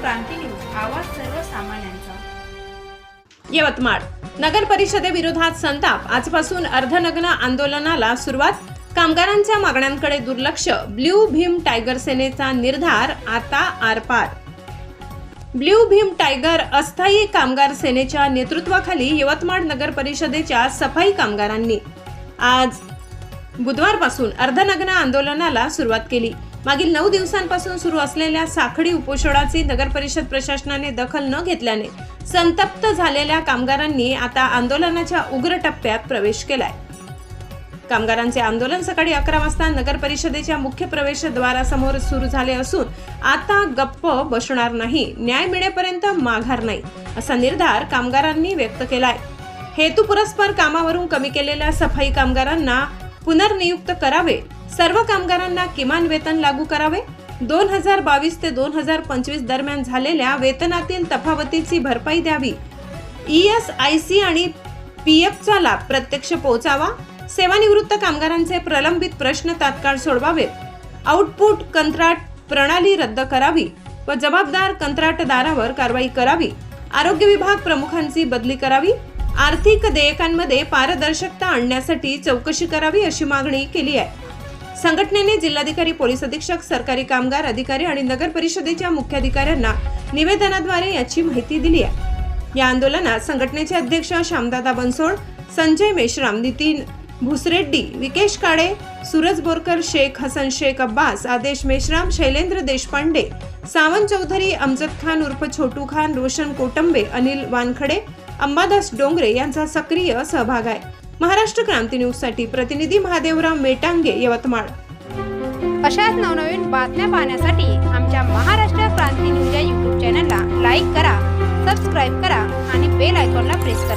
क्रांती news आवाज सर्वसामान्यांचा. यवतमाळ नगर परिषदेविरोधात संताप. आजपासून अर्धनग्न आंदोलनाला सुरुवात. कामगारांच्या मागण्यांकडे दुर्लक्ष. ब्ल्यू भीम टायगर सेनेचा निर्धार आता आरपार. ब्ल्यू भीम टायगर अस्थायी कामगार सेनेच्या नेतृत्वाखाली यवतमाळ नगर परिषदेच्या सफाई कामगारांनी आज बुधवारपासून अर्धनग्न आंदोलनाला सुरुवात केली. मागील नऊ दिवसांपासून सुरू असलेल्या साखळी उपोषणाची नगर परिषद प्रशासनाने दखल न घेतल्याने संतप्त झालेल्या कामगारांनी आता आंदोलनाच्या उग्र टप्प्यात प्रवेश केलाय. कामगारांचे आंदोलन सकाळी अकरा वाजता नगर परिषदेच्या मुख्य प्रवेशद्वारासमोर सुरू झाले असून आता गप्प बसणार नाही न्याय मिळेपर्यंत माघार नाही असा निर्धार कामगारांनी व्यक्त केलाय. हेतुपुरस्पर कामावरून कमी केलेल्या सफाई कामगारांना पुनर्नियुक्त करावे. सर्व कामगारांना किमान वेतन लागू करावे. दोन हजार बावीस ते दोन हजार पंचवीस दरम्यान झालेल्या वेतनातील तफावतीची भरपाई द्यावी. ई एस आय सी आणि पी एफचा लाभ प्रत्यक्ष पोहोचावा. सेवानिवृत्त कामगारांचे प्रलंबित प्रश्न तात्काळ सोडवावेत आउटपुट कंत्राट प्रणाली रद्द करावी व जबाबदार कंत्राटदारावर कारवाई करावी. आरोग्य विभाग प्रमुखांची बदली करावी. आर्थिक देयकांमध्ये पारदर्शकता आणण्यासाठी चौकशी करावी अशी मागणी केली आहे. संघटनेने जिल्हाधिकारी पोलीस अधीक्षक सरकारी कामगार अधिकारी आणि नगर परिषदेच्या मुख्याधिकाऱ्यांना निवेदनाद्वारे याची माहिती दिली आहे. या आंदोलनात संघटनेचे अध्यक्ष श्यामदादा बनसोड संजय मेश्राम नितीन भुसरेड्डी विकेश काळे सूरज बोरकर शेख हसन शेख अब्बास आदेश मेश्राम शैलेंद्र देशपांडे सावंत चौधरी अमजद खान उर्फ छोटू खान रोशन कोटंबे अनिल वानखडे अंबादास डोंगरे यांचा सक्रिय सहभाग आहे. महाराष्ट्र क्रांती न्यूजसाठी प्रतिनिधी महादेवराव मेटांगे यवतमाळ. अशाच नवनवीन बातम्या पाहण्यासाठी आमच्या महाराष्ट्र क्रांती न्यूज या यूट्यूब चॅनलला लाईक करा सबस्क्राईब करा आणि बेल आयकॉनला प्रेस करा.